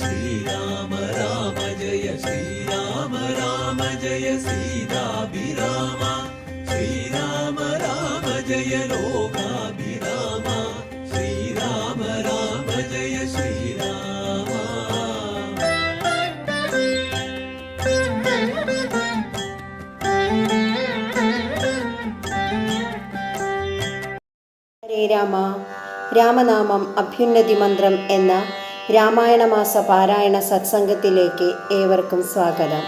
ശ്രീരാമ രാമ ജയ ശ്രീരാമ രാമ ജയ സീതാഭിരാമ ശ്രീരാമ രാമ ജയ ലോകാഭിരാമ ശ്രീരാമ രാമ ജയ ശ്രീരാമ ഹരേ രാമ. രാമനാമം അഭ്യുന്നതി മന്ത്രം എന്ന രാമായണമാസ പാരായണ സത്സംഗത്തിലേക്ക് ഏവർക്കും സ്വാഗതം.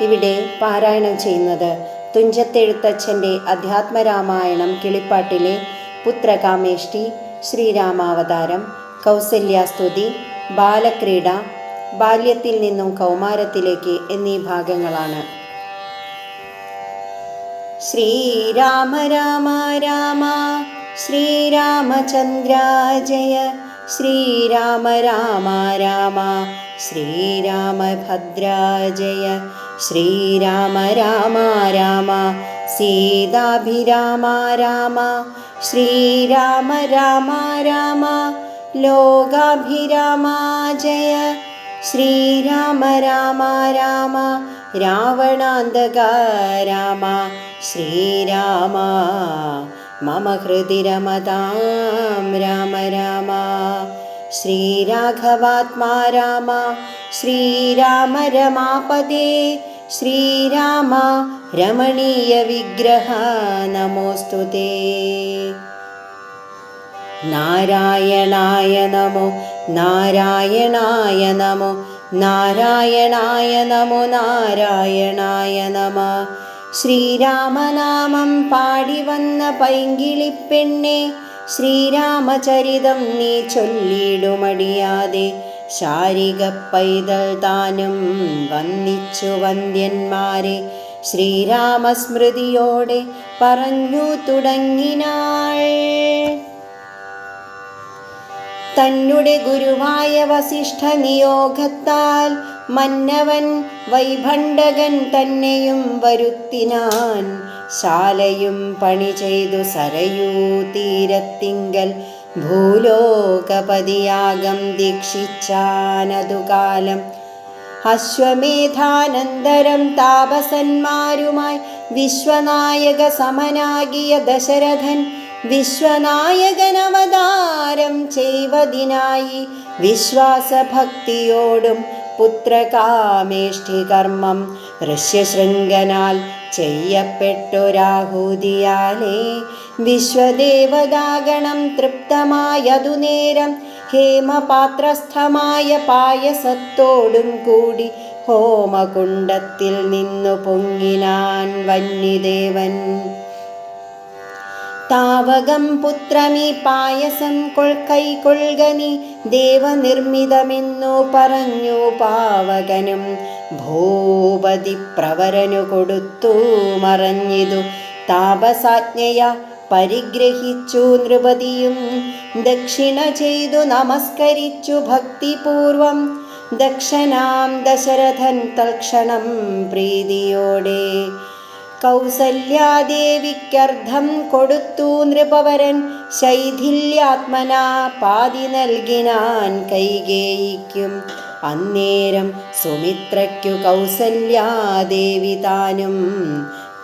ഇവിടെ പാരായണം ചെയ്യുന്നത് തുഞ്ചത്തെഴുത്തച്ഛന്റെ അധ്യാത്മരാമായണം കിളിപ്പാട്ടിലെ പുത്രകാമേഷ്ടി ശ്രീരാമാവതാരം കൗസല്യാസ്തുതി ബാലക്രീഡ ബാല്യത്തിൽ നിന്നും കൗമാരത്തിലേക്ക് എന്നീ ഭാഗങ്ങളാണ്. ശ്രീരാമ രാമ രാമ ശ്രീരാമചന്ദ്ര ജയ. ശ്രീരാമ രാമ രാമ ശ്രീരാമഭദ്ര ശ്രീരാമ രാമ രാമ സീതാഭിരാമ രാമ ശ്രീരാമ രാമ രാമ ലോകാഭിരാമ ജയ ശ്രീരാമ രാമ രാമ രാവണാന്തക രാമ ശ്രീരാമ. മമ ഹൃദി രമതാം രാമ രാമ. ശ്രീരാഘവാത്മാ രാമ ശ്രീരാമ രമാപദേ ശ്രീരാമ രമണീയ വിഗ്രഹ നമോസ്തു നാരായണായ നമോ നാരായണായ നമോ നാരായണായ നമോ നാരായണായ നമ. ശ്രീരാമനാമം പാടി വന്ന പൈങ്കിളിപ്പെണ്ണെ ശ്രീരാമചരിതം നീ ചൊല്ലിടുമടിയാതെ ശാരിക പൈതൽ താനും വന്നിച്ചു വന്ദ്യന്മാരെ ശ്രീരാമസ്മൃതിയോടെ പറഞ്ഞു തുടങ്ങിനാൾ. തന്നെ ഗുരുവായ വസിഷ്ഠ നിയോഗത്താൽ മന്നവൻ വൈഭണ്ഡകൻ തന്നെയും വരുത്തിനാൻ. ശാലയും പണി ചെയ്തു സരയൂ തീരത്തിങ്കൽ. ഭൂലോകപതിയാകം ദീക്ഷിച്ചാനതുകാലം. അശ്വമേധാനന്തരം താപസന്മാരുമായി വിശ്വനായക സമനാകിയ ദശരഥൻ വിശ്വനായകനവതാരം ചെയ്വതിനായി വിശ്വാസഭക്തിയോടും പുത്രകാമേഷ്ടി കർമ്മം ഋഷ്യശൃംഗനാൽ ചെയ്യപ്പെട്ടു രാഹുതിയാലേ. വിശ്വദേവതാഗണം തൃപ്തമായതു നേരം ഹേമപാത്രസ്ഥമായ പായസത്തോടും കൂടി ഹോമകുണ്ടത്തിൽ നിന്നു പൊങ്ങിനാൻ വന്യദേവൻ. താവകം പുത്രമീ പായസം കൊൾ കൈക്കൊള്ളുകനി ദേവനിർമ്മിതമെന്നു പറഞ്ഞു പാവകനും ഭൂപതി പ്രവരനു കൊടുത്തു മറഞ്ഞിതു. താപസാജ്ഞയ പരിഗ്രഹിച്ചു നൃപതിയും ദക്ഷിണ ചെയ്തു നമസ്കരിച്ചു ഭക്തിപൂർവം. ദക്ഷനാം ദശരഥൻ തൽക്ഷണം പ്രീതിയോടെ കൗസല്യാദേവിക്കർദ്ധം കൊടുത്തു നൃപവരൻ. ശൈഥില്യാത്മനാ പാതി നൽകിനാൻ കൈകേയിക്കും. അന്നേരം സുമിത്രയ്ക്കു കൗസല്യാദേവി താനും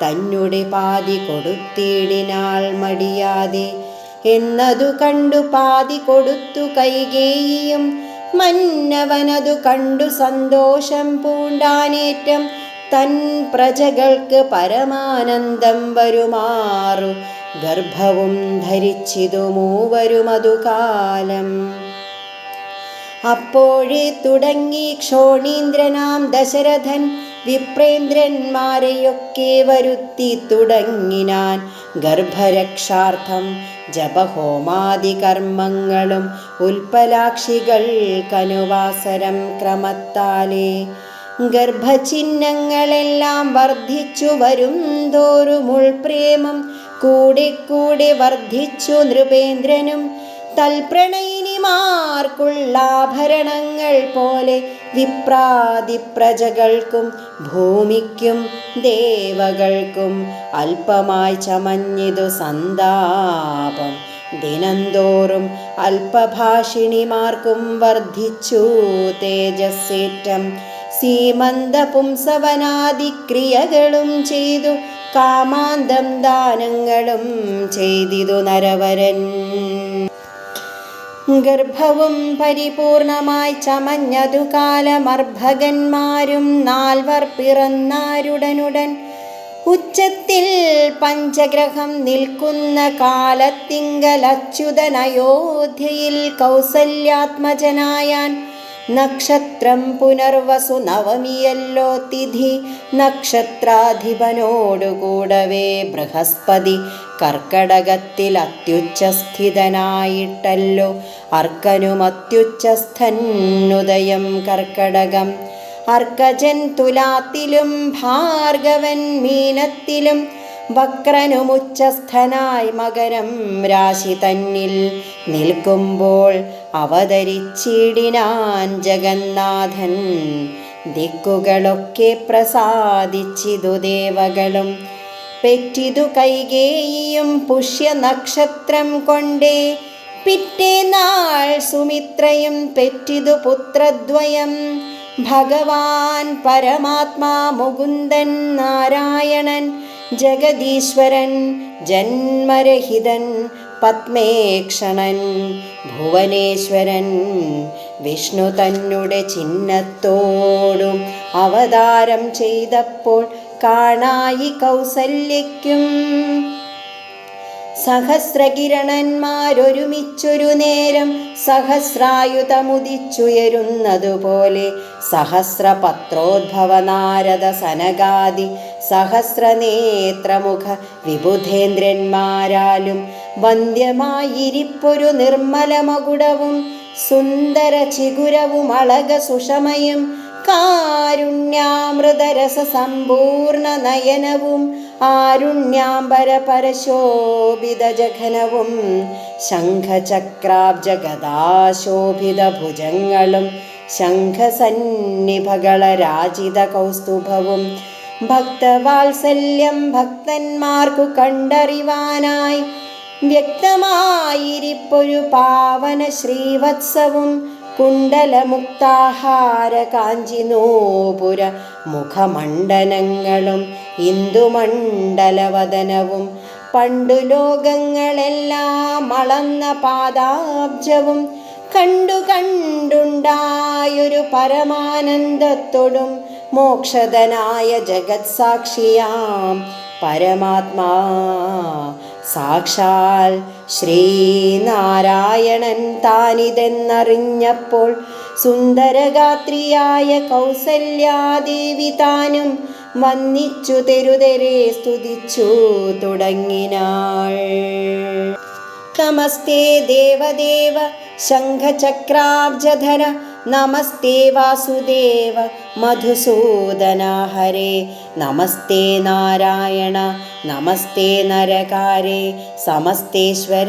തന്നെ പാതി കൊടുത്തിടിനാൾ മടിയാതെ. എന്നതു കണ്ടു പാതി കൊടുത്തു കൈകേയിയും. മന്നവനതു കണ്ടു സന്തോഷം പൂണ്ടാനേറ്റം. തൻ പ്രജകൾക്ക് പരമാനന്ദം വരുമാറു. ഗർഭവും ധരിച്ചിതു മൂവരുമതു കാലം. അപ്പോഴേ തുടങ്ങി ക്ഷോണീന്ദ്രനാം ദശരഥൻ വിപ്രേന്ദ്രന്മാരെയൊക്കെ വരുത്തി തുടങ്ങിനാൻ ഗർഭരക്ഷാർത്ഥം ജപഹോമാദി കർമ്മങ്ങളും ഉൽപ്പലാക്ഷികൾക്കനുവാസരം ക്രമത്താലേ ഗർഭചിഹ്നങ്ങളെല്ലാം വർദ്ധിച്ചു വരും തോറും ഉൾപ്രേമം കൂടെ വർദ്ധിച്ചു നൃപേന്ദ്രനും. തൽപ്രണയിനിമാർക്കുള്ള ആഭരണങ്ങൾ പോലെ വിപ്രാതി പ്രജകൾക്കും ഭൂമിക്കും ദേവകൾക്കും അല്പമായി ചമഞ്ഞിതു സന്താപം. ദിനംതോറും അല്പഭാഷിണിമാർക്കും വർദ്ധിച്ചു തേജസ്സേറ്റം. സീമന്ത പുംസവനാദിക്രിയകളും ചെയ്തു കാമാന്തം ദാനങ്ങളും ചെയ്തിതു നരവരൻ. ഗർഭവും പരിപൂർണമായി ചമഞ്ഞതു കാലമർഭകന്മാരും നാൽവർ പിറന്നാരുടനുടൻ. ഉച്ചത്തിൽ പഞ്ചഗ്രഹം നിൽക്കുന്ന കാലത്തിങ്കൽ അച്യുതൻ അയോധ്യയിൽ കൗസല്യാത്മജനായാൻ നക്ഷത്രം പുനർവസു നവമിയല്ലോ തിഥി. നക്ഷത്രാധിപനോടുകൂടവേ ബൃഹസ്പതി. കർക്കടകത്തിൽ അത്യുച്ചസ്ഥിതനായിട്ടല്ലോ അർക്കനും അത്യുച്ചസ്ഥനുദയം കർക്കടകം. അർക്കജൻ തുലാത്തിലും ഭാർഗവൻ മീനത്തിലും വക്രനുമുച്ചസ്ഥനായി മകരം രാശി തന്നിൽ നിൽക്കുമ്പോൾ അവതരിച്ചിടിനാൻ ജഗന്നാഥൻ. ദിക്കുകളൊക്കെ പ്രസാദിച്ചിതു ദേവകളും. പെറ്റിതു കൈകേയിയും പുഷ്യ നക്ഷത്രം കൊണ്ടേ പിറ്റേനാൾ സുമിത്രയും പെറ്റിതു പുത്രദ്വയം. ഭഗവാൻ പരമാത്മാ മുകുന്ദൻ നാരായണൻ ജഗദീശ്വരൻ ജന്മരഹിതൻ പത്മേക്ഷണൻ ഭുവനേശ്വരൻ. വിഷ്ണു തന്നുടെ ചിഹ്നത്തോടും അവതാരം ചെയ്തപ്പോൾ കാണായി കൗസല്യയ്ക്കും. സഹസ്രകിരണന്മാരൊരുമിച്ചൊരു നേരം സഹസ്രായുധമുദിച്ചുയരുന്നതുപോലെ സഹസ്രപത്രോദ്ഭവ നാരദ സനകാദി സഹസ്രനേത്രമുഖ വിബുധേന്ദ്രന്മാരാലും വന്ധ്യമായിരിപ്പൊരു നിർമ്മലമകുടവും സുന്ദര ചിഗുരവും അളക സുഷമയും കാരുണ്യാമൃതരസ സമ്പൂർണ നയനവും ആരുണ്യാംബര പരശോഭിത ജഘനവും ശംഖചക്രാബ്ജഗദാശോഭിത ഭുജങ്ങളും ശംഖസന്നിഭകള രാജിത കൗസ്തുഭവും. ഭക്തവാത്സല്യം ഭക്തന്മാർക്കു കണ്ടറിവാനായി വ്യക്തമായിരിപ്പൊരു പാവന ശ്രീവത്സവും കുണ്ടലമുക്താഹാര കാഞ്ചിനോപുര മുഖമണ്ഡലങ്ങളും ഇന്ദുമണ്ഡലവദനവും പണ്ടു ലോകങ്ങളെല്ലാം അളന്ന പാദാബ്ജവും കണ്ടു കണ്ടുണ്ടായൊരു പരമാനന്ദത്തോടും മോക്ഷതനായ ജഗത് സാക്ഷിയാം പരമാത്മാ. സാക്ഷാൽ ശ്രീനാരായണൻ താനിതെന്നറിഞ്ഞപ്പോൾ സുന്ദരഗാത്രിയായ കൗസല്യാദേവി താനും വന്നിച്ചു തെരുതെരെ സ്തുതിച്ചു തുടങ്ങിനാൾ. നമസ്തേ ദേവദേവ ശംഖചക്രാബ്ജധര നമസ്തേ വാസുദേവ മധുസൂദന ഹരേ. നമസ്തേ നാരായണ നമസ്തേ നരകാരേ. സമസ്തേശ്വര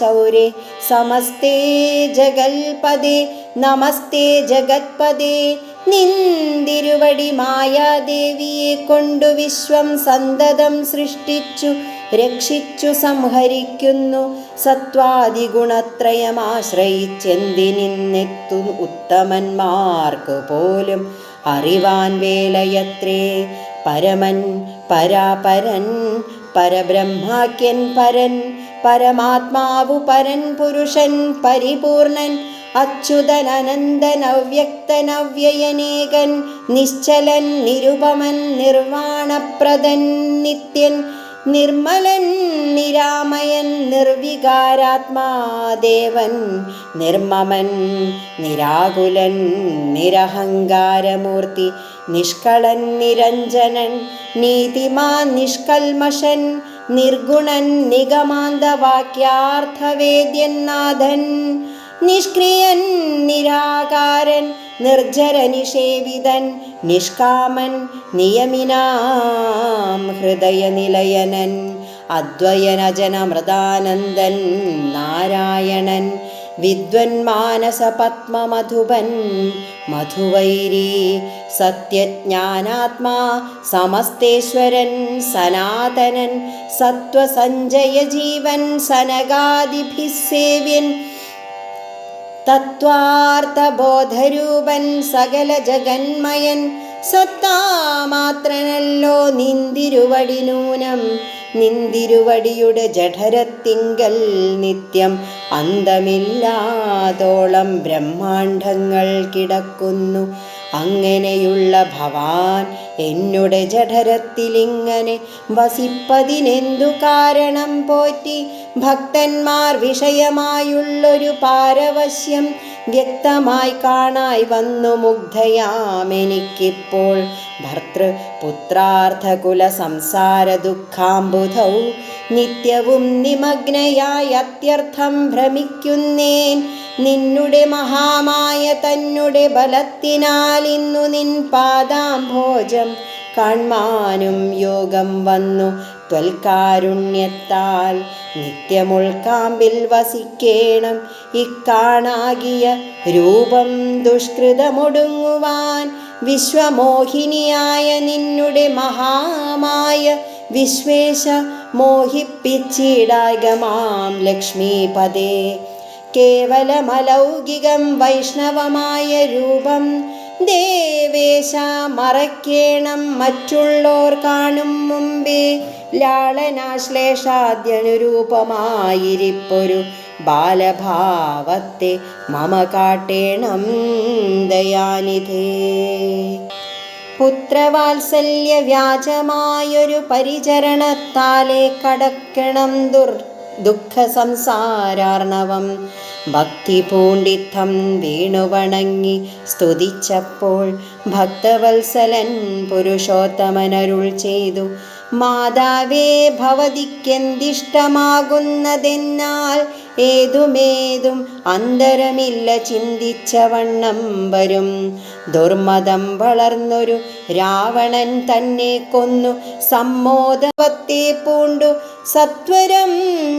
ശൗരേ. സമസ്തേ ജഗൽപദേ നമസ്തേ ജഗത്പദേ നിന്തിരുവടി മായാദേവിയെ കൊണ്ടു വിശ്വം സന്തതം സൃഷ്ടിച്ചു. രക്ഷിച്ചു സംഹരിക്കുന്നു. സത്വാദിഗുണത്രയമാശ്രയിച്ചെന്തിനിന്നെത്തു ഉത്തമന്മാർക്ക് പോലും അറിവാൻ വേലയത്രേ. പരമൻ പരാപരൻ പരബ്രഹ്മാക്യൻ പരൻ പരമാത്മാവു പരൻ പുരുഷൻ പരിപൂർണൻ അച്യുതൻ അനന്തൻ അവ്യക്തൻ അവ്യയനേകൻ നിശ്ചലൻ നിരുപമൻ നിർവാണപ്രദൻ നിത്യൻ നിർമ്മലൻ നിരാമയൻ നിർവികാരാത്മാദേവൻ നിർമ്മമൻ നിരാകുലൻ നിരഹങ്കാരമൂർത്തി നിഷ്കളൻ നിരഞ്ജനൻ നീതിമാൻ നിഷ്കൽമഷൻ നിർഗുണൻ നിഗമാന്തവാക്യാർത്ഥവേദ്യൻ നാഥൻ. നിഷ്ക്രിയൻ നിരാകാരൻ നിർജരനിഷേവിതൻ നിഷ്കാമൻ നിയമിനാം ഹൃദയനിലയനൻ അദ്വയനജനമൃതാനന്ദൻ നാരായണൻ വിദ്വൻ മാനസ പത്മമധുപൻ മധുവൈരി സത്യജ്ഞാനാത്മാ സമസ്തേശ്വരൻ സനാതനൻ സത്വസഞ്ജയ ജീവൻ സനകാദിഭിസേവ്യൻ സേവ്യൻ തത്വാർത്ഥബോധരൂപൻ സകല ജഗന്മയൻ സത്താമാത്രനല്ലോ നിന്തിരുവടി നൂനം നിന്തിരുവടിയുടെ ജഠരത്തിങ്കൽ നിത്യം അന്തമില്ലാതോളം ബ്രഹ്മാണ്ഡങ്ങൾ കിടക്കുന്നു. അങ്ങനെയുള്ള ഭവാൻ എന്നുടെ ജഠരത്തിലിങ്ങനെ വസിപ്പതിനെന്തു കാരണം പോറ്റി? ഭക്തന്മാർ വിഷയമായുള്ളൊരു പാരവശ്യം വ്യക്തമായി കാണായി വന്നു മുഗ്ധയാമെനിക്കിപ്പോൾ. ഭർത്തൃ പുത്രാർത്ഥകുല സംസാര ദുഃഖാംബുധൗ നിത്യവും നിമഗ്നയായി അത്യർത്ഥം ഭ്രമിക്കുന്നേൻ. നിന്നുടെ മഹാമായ തന്നുടെ ബലത്തിനാൽ ഇന്നു നിൻ പാദാംഭോജം കാൺമാനും യോഗം വന്നു. ത്വൽക്കാരുണ്യത്താൽ നിത്യമുൾക്കാമ്പിൽ വസിക്കേണം. ഇക്കാണാകിയ രൂപം ദുഷ്കൃതമൊടുങ്ങുവാൻ വിശ്വമോഹിനിയായ നിന്നുടെ മഹാമായ വിശ്വേശ മോഹിപ്പിച്ചിടാകമാം ലക്ഷ്മീപദേ. കേവലമലൗകികം വൈഷ്ണവമായ രൂപം ദേവേശ മറക്കേണം മറ്റുള്ളോർ കാണും മുമ്പേ. ലാളനാശ്ലേഷാദ്യനുരൂപമായിരിപ്പൊരു ബാലഭാവത്തെ മമ കാട്ടേണം ദയാനിധേ. പുത്രവാത്സല്യ വ്യാജമായൊരു പരിചരണത്താലെ കടക്കണം ദുർ ദുഃഖ സംസാരാർണവം ഭക്തി പൂണ്ടിത്തം വീണുവണങ്ങി സ്തുതിച്ചപ്പോൾ ഭക്തവത്സലൻ പുരുഷോത്തമനരുൾ ചെയ്തു. മാതാവേ ഭവതിക്കെന്തിഷ്ടമാകുന്നതെന്നാൽ ഏതുമേതും അന്തരമില്ല ചിന്തിച്ച വണ്ണം വരും. ദുർമതം വളർന്നൊരു രാവണൻ തന്നെ കൊന്നു. സമ്മോദവത്തെ പൂണ്ടു. സത്വരം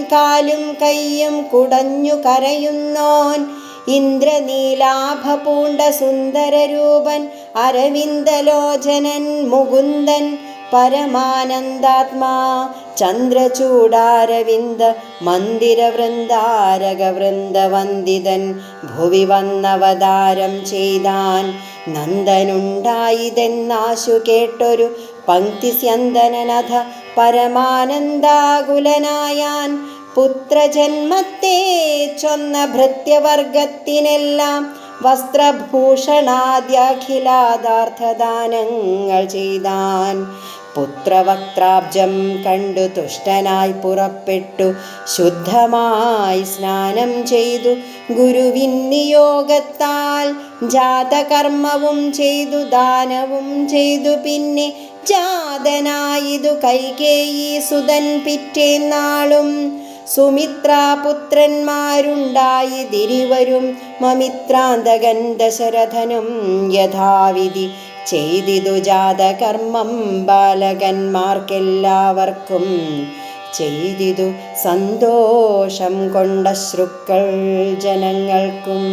കാലും കയ്യും കുടഞ്ഞു കരയുന്നോൻ. ഇന്ദ്രനീലാഭ പൂണ്ട സുന്ദരരൂപൻ അരവിന്ദലോചനൻ മുകുന്ദൻ പരമാനന്ദാത്മാ. ചന്ദ്രചൂടാരവിന്ദ മന്ദിരവൃന്ദാരകവൃന്ദവന്ദിതൻ ഭുവി വന്നവതാരം ചെയ്താൻ നന്ദനുണ്ടായിതെന്നാശു കേട്ടൊരു പങ്ക്തി സ്യന്ദനനഥ പരമാനന്ദാകുലനായാൻ പുത്രജന്മത്തെ ചൊന്ന ഭൃത്യവർഗത്തിനെല്ലാം വസ്ത്രഭൂഷണാദ്യഖിലാദാർത്ഥദാനങ്ങൾ ചെയ്താൻ പുത്രവക്ത്രാബ്ജം കണ്ടു തുഷ്ടനായി പുറപ്പെട്ടു. ശുദ്ധമായി സ്നാനം ചെയ്തു ഗുരുവിൻ നിയോഗത്താൽ ജാതകർമ്മവും ചെയ്തു ദാനവും ചെയ്തു. പിന്നെ ജാതനായിതു കൈകേയി സുതൻ പിറ്റേന്നാളും സുമിത്രാപുത്രന്മാരുണ്ടായി തിരിവരും മമിത്രാന്തകൻ ദശരഥനും യഥാവിധി. ചെയ്തിതു ജാതകർമ്മം ബാലകന്മാർക്കെല്ലാവർക്കും. ചെയ്തിതു സന്തോഷം കൊണ്ട ശ്രുക്കൾ ജനങ്ങൾക്കും.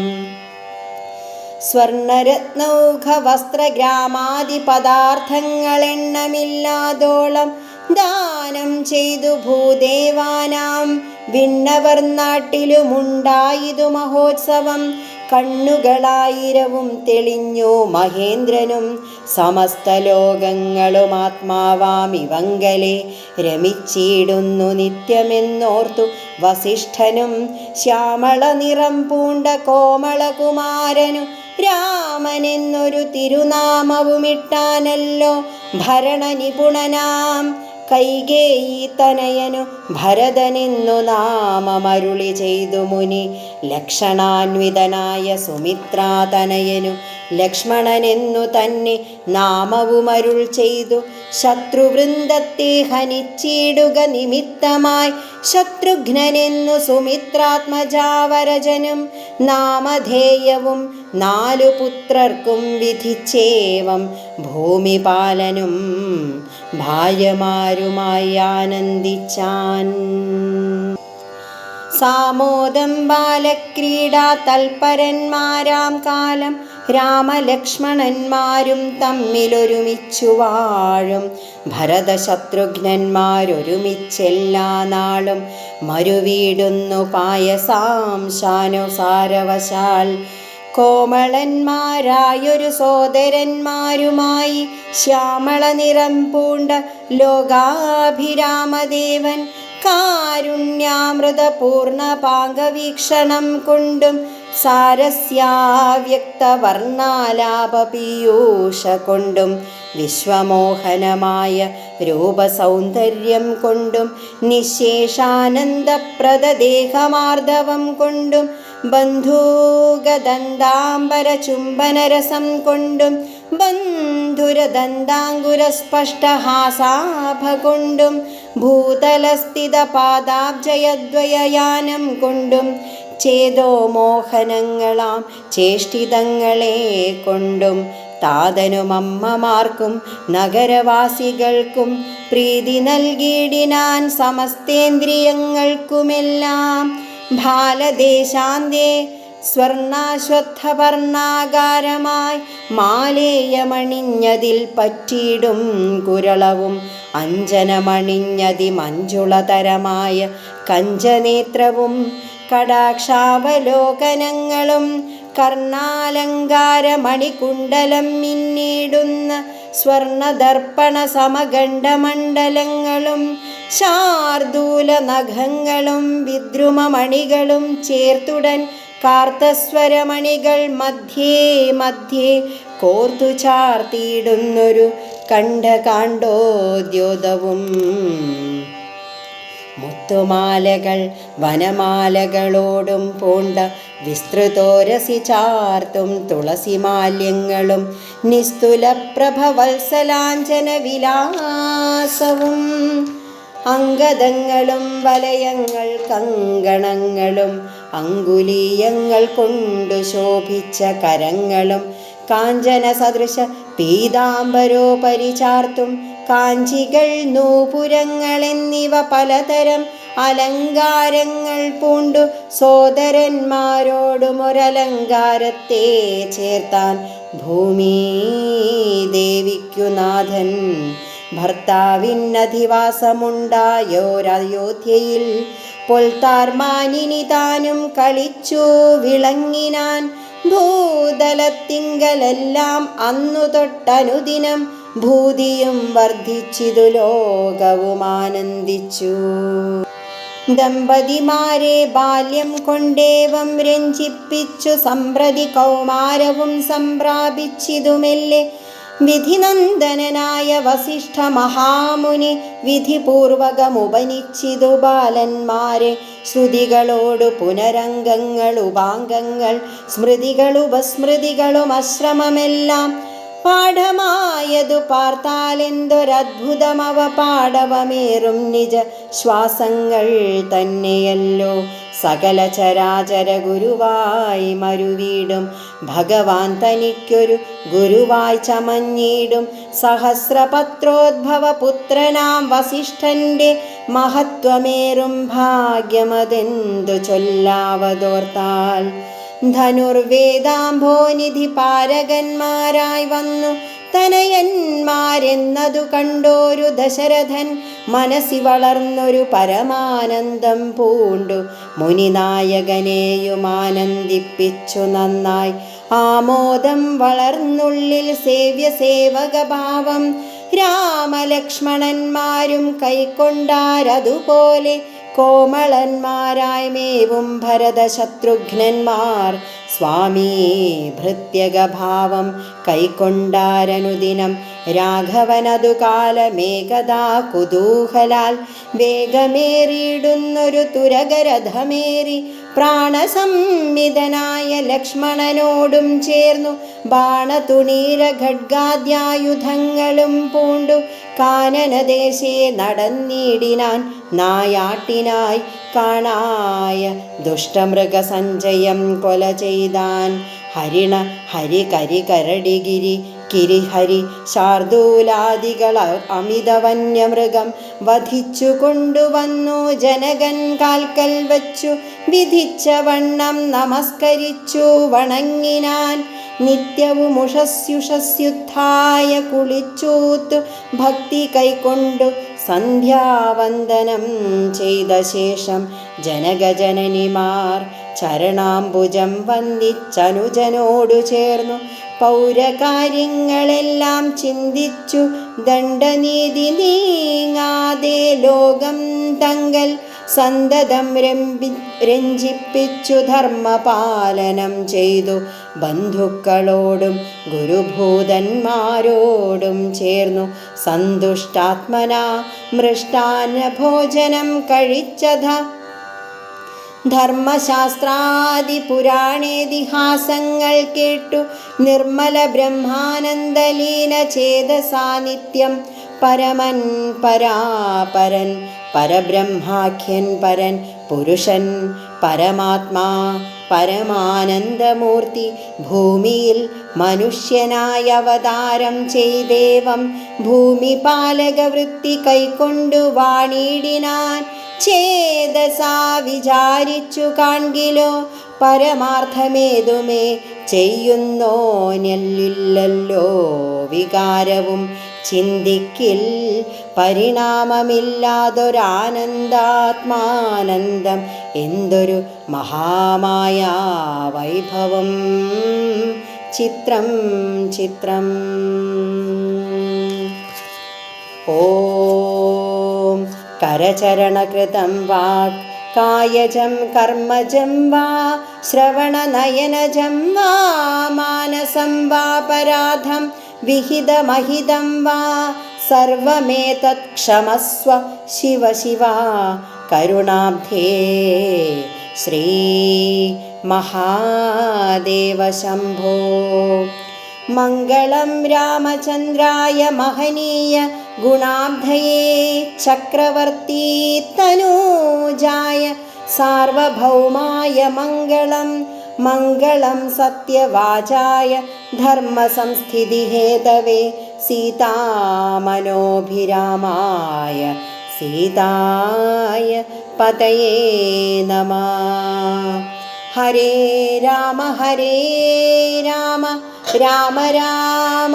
സ്വർണരത്നൗഘ വസ്ത്രഗ്രാമാദി പദാർത്ഥങ്ങൾ എണ്ണമില്ലാതോളം ദാനം ചെയ്തു ഭൂദേവാനാം. വിണ്ണവർ നാട്ടിലുമുണ്ടായിതു മഹോത്സവം. കണ്ണുകളായിരവും തെളിഞ്ഞു മഹേന്ദ്രനും. സമസ്ത ലോകങ്ങളും ആത്മാവാമിവങ്കലെ രമിച്ചിടുന്നു നിത്യമെന്നോർത്തു വസിഷ്ഠനും. ശ്യാമള നിറം പൂണ്ട കോമളകുമാരനു. രാമനെന്നൊരു തിരുനാമവുമിട്ടാനല്ലോ ഭരണനിപുണനാം. കൈകേയി തനയനു ഭരതനെന്നു നാമമരുളി ചെയ്തു മുനി. ലക്ഷണാന്വിതനായ സുമിത്രാതനയനു ലക്ഷ്മണനെന്നു തന്നെ നാമവുമരുൾ ചെയ്തു. ശത്രുവൃന്ദത്തെ ഹനിച്ചിടുക നിമിത്തമായി ശത്രുഘ്നനെന്നു സുമിത്രാത്മജാവരജനും നാമധേയവും നാലു പുത്രർക്കും വിധിച്ചേവം. ഭൂമിപാലനും ഭാര്യമാരുമായി ആനന്ദിച്ചാൻ. സാമോദം ബാലക്രീഡാ തൽപരന്മാരാം കാലം രാമലക്ഷ്മണന്മാരും തമ്മിലൊരുമിച്ചു വാഴും. ഭരതശത്രുഘ്നന്മാരൊരുമിച്ചെല്ലാ നാളും മരുവീടുന്നു പായസാം ശാനുസാരവശാൽ. കോമളന്മാരായൊരു സോദരന്മാരുമായി ശ്യാമള നിറം പൂണ്ട ലോകാഭിരാമദേവൻ കാരുണ്യാമൃതപൂർണ പാങ്കവീക്ഷണം കൊണ്ടും സാരസ്യാവ്യക്തവർണാലാപപീയൂഷ കൊണ്ടും വിശ്വമോഹനമായ രൂപസൗന്ദര്യം കൊണ്ടും നിശേഷാനന്ദപ്രദദേഹമാർദ്ദവം കൊണ്ടും ബന്ധൂഗദന്താംബരചുംബനരസം കൊണ്ടും ബന്ധുരദന്താങ്കുരസ്പഷ്ടഹാസാഭ കൊണ്ടും ഭൂതലസ്ഥിത പാദാബ്ജയദ്വയയാനം കൊണ്ടും ചേതോ മോഹനങ്ങളാം ചേഷ്ടിതങ്ങളെ കൊണ്ടും താതനും അമ്മമാർക്കും നഗരവാസികൾക്കും പ്രീതി നൽകിയിടിനാൻ സമസ്തേന്ദ്രിയങ്ങൾക്കുമെല്ലാം ഭാലദേശാന്തേ സ്വർണാശ്വത്ഥപർണാകാരമായി മാലേയമണിഞ്ഞതിൽ പറ്റിയിടും കുരളവും അഞ്ജനമണിഞ്ഞതി മഞ്ജുളതരമായ കഞ്ചനേത്രവും കടാക്ഷാവലോകനങ്ങളും കർണാലങ്കാരമണികുണ്ടലം മിന്നിടുന്ന സ്വർണദർപ്പണ സമഖണ്ഡമണ്ഡലങ്ങളും ശാർദൂല നഖങ്ങളും വിദ്രുമമണികളും ചേർത്തുടൻ കാർത്തസ്വരമണികൾ മധ്യേ മധ്യേ കോർത്തു ചാർത്തിയിടുന്നൊരു കണ്ഠകാണ്ഡോദ്യോതവും മുത്തുമാലകൾ വനമാലകളോടും പൂണ്ട വിസ്തൃതോരസി ചാർത്തും തുളസിമാല്യങ്ങളും നിസ്തുലപ്രഭവത്സലാഞ്ചന വിലാസവും അങ്കദങ്ങളും വലയങ്ങൾ കങ്കണങ്ങളും അങ്കുലീയങ്ങൾ കൊണ്ടു ശോഭിച്ച കരങ്ങളും കാഞ്ചന സദൃശ പീതാംബരോപരി ചാർത്തും കാഞ്ചികൾ നൂപുരങ്ങൾ എന്നിവ പലതരം അലങ്കാരങ്ങൾ പൂണ്ടു. സോദരന്മാരോടും ഒരലങ്കാരത്തെ ചേർത്താൻ ഭൂമി ദേവിക്കു നാഥൻ ഭർത്താവിനധിവാസമുണ്ടായോരയോധ്യയിൽ പൊൽത്താർമാനിനി താനും കളിച്ചു വിളങ്ങിനാൻ. ഭൂതലത്തിങ്കലെല്ലാം അന്നു തൊട്ടനുദിനം ഭൂതിയും വർദ്ധിച്ചിതു ലോകവും ആനന്ദിച്ചു. ദമ്പതിമാരെ ബാല്യം കൊണ്ടേവം രഞ്ജിപ്പിച്ചു സമ്പ്രതി കൗമാരവും സംപ്രാപിച്ചിതുമെല്ലെ വിധിനന്ദനായ വസിഷ്ഠ മഹാമുനി വിധിപൂർവകമുപനിച്ചിതു ബാലന്മാരെ. ശ്രുതികളോടു പുനരംഗങ്ങൾ ഉപാംഗങ്ങൾ സ്മൃതികളുപസ്മൃതികളും അശ്രമമെല്ലാം പാഠമായതു പാർത്താലെന്തൊരത്ഭുതമവ പാടവമേറും നിജ ശ്വാസങ്ങൾ തന്നെയല്ലോ. സകല ചരാചര ഗുരുവായി മരുവീടും. ഭഗവാൻ തനിക്കൊരു ഗുരുവായി ചമഞ്ഞിടും. സഹസ്രപത്രോദ്ഭവ പുത്രനാം വസിഷ്ഠന്റെ മഹത്വമേറും ഭാഗ്യമതെന്തു ചൊല്ലാവതോർത്താൽ. ധനുർവേദാംഭോനിധി പാരകന്മാരായി വന്നു. തനയന്മാരെന്നതു കണ്ടോരു ദശരഥൻ മനസ്സി വളർന്നൊരു പരമാനന്ദം പൂണ്ടു. മുനിനായകനെയും ആനന്ദിപ്പിച്ചു നന്നായി. ആമോദം വളർന്നുള്ളിൽ സേവ്യ സേവകഭാവം രാമലക്ഷ്മണന്മാരും കൈക്കൊണ്ടാരതുപോലെ കോമളന്മാരായി മേവും ഭരതശത്രുഘ്നന്മാർ. സ്വാമീ ഭൃത്യകഭാവം കൈക്കൊണ്ടാരനുദിനം. രാഘവനതു കാലമേകദാ കുതൂഹലാൽ വേഗമേറിയിടുന്നൊരു തുരകരഥമേറി. പ്രാണസംമിതനായ ലക്ഷ്മണനോടും ചേർന്നു ബാണതുണീര ഖഡ്ഗാദ്യായുധങ്ങളും പൂണ്ടു. കാനനദേശേ നടന്നിടിനാൻ നായാട്ടിനായി കാണായ ദുഷ്ടമൃഗസഞ്ചയം കൊല ചെയ്താൻ ഹരിണ ഹരികരി കിരിഹരി ശാർദൂലാദികൾ അമിതവന്യമൃഗം വധിച്ചു കൊണ്ടുവന്നു. ജനകൻ കാൽക്കൽ വച്ചു വിധിച്ച വണ്ണം നമസ്കരിച്ചു. വണങ്ങിനാൻ നിത്യവും കുളിച്ചൂത്തു ഭക്തി കൈക്കൊണ്ടു സന്ധ്യാവന്ദനം ചെയ്ത ശേഷം ജനകജനനിമാർ ചരണാംബുജം വന്ദിച്ചനുജനോടു ചേർന്നു. പൗരകാര്യങ്ങളെല്ലാം ചിന്തിച്ചു. ദണ്ഡനീതി നീങ്ങാതെ ലോകം തങ്കൽ സന്തതം രംബി രഞ്ജിപ്പിച്ചു. ധർമ്മപാലനം ചെയ്തു. ബന്ധുക്കളോടും ഗുരുഭൂതന്മാരോടും ചേർന്നു. സന്തുഷ്ടാത്മന മൃഷ്ടാന്ന ഭോജനം കഴിച്ചത. ധർമ്മശാസ്ത്രാദി പുരാണേതിഹാസങ്ങൾ കേട്ടു. നിർമ്മല ബ്രഹ്മാനന്ദലീന ചേതസാനിത്യം പരമൻ പരാപരൻ പരബ്രഹ്മാഖ്യൻ പരൻ പുരുഷൻ പരമാത്മാ പരമാനന്ദമൂർത്തി ഭൂമിയിൽ മനുഷ്യനായ അവതാരം ചെയ്ദേവം ഭൂമിപാലകവൃത്തി കൈക്കൊണ്ടു വാണിടിനാൻ ചേതസാ വിചാരിച്ചു കാൺകിലോ പരമാർത്ഥമേതുമേ ചെയ്യുന്നോനല്ലില്ലല്ലോ വികാരവും ചിന്തിക്കിൽ പരിണാമമില്ലാതൊരാനന്ദാത്മാനന്ദം എന്തൊരു മഹാമായ വൈഭവം. ചിത്രം ചിത്രം. ഓം കരചരണകൃതം വാക് കായജം കർമ്മജം വാ. ശ്രവണനയനജം വാ. മാനസം വാപരാധം വിഹിതമഹിതം വാ. സർവമേതത് ക്ഷമസ്വ. ശിവ ശിവ. കരുണാബ്ധേ. ശ്രീ മഹാദേവ ശംഭോ. മംഗളം രാമചന്ദ്രായ മഹനീയ ഗുണാബ്ധയേ ചക്രവർത്തി തനൂജായ സാർവഭൗമായ മംഗളം മംഗളം സത്യവാചായ ധർമ്മസംസ്ഥിതിഹേതവേ സീതാമനോഭിരാമായ സീതായ പതയേ राम ഹരേ രാമ ഹരേ രാമ രാമ രാമ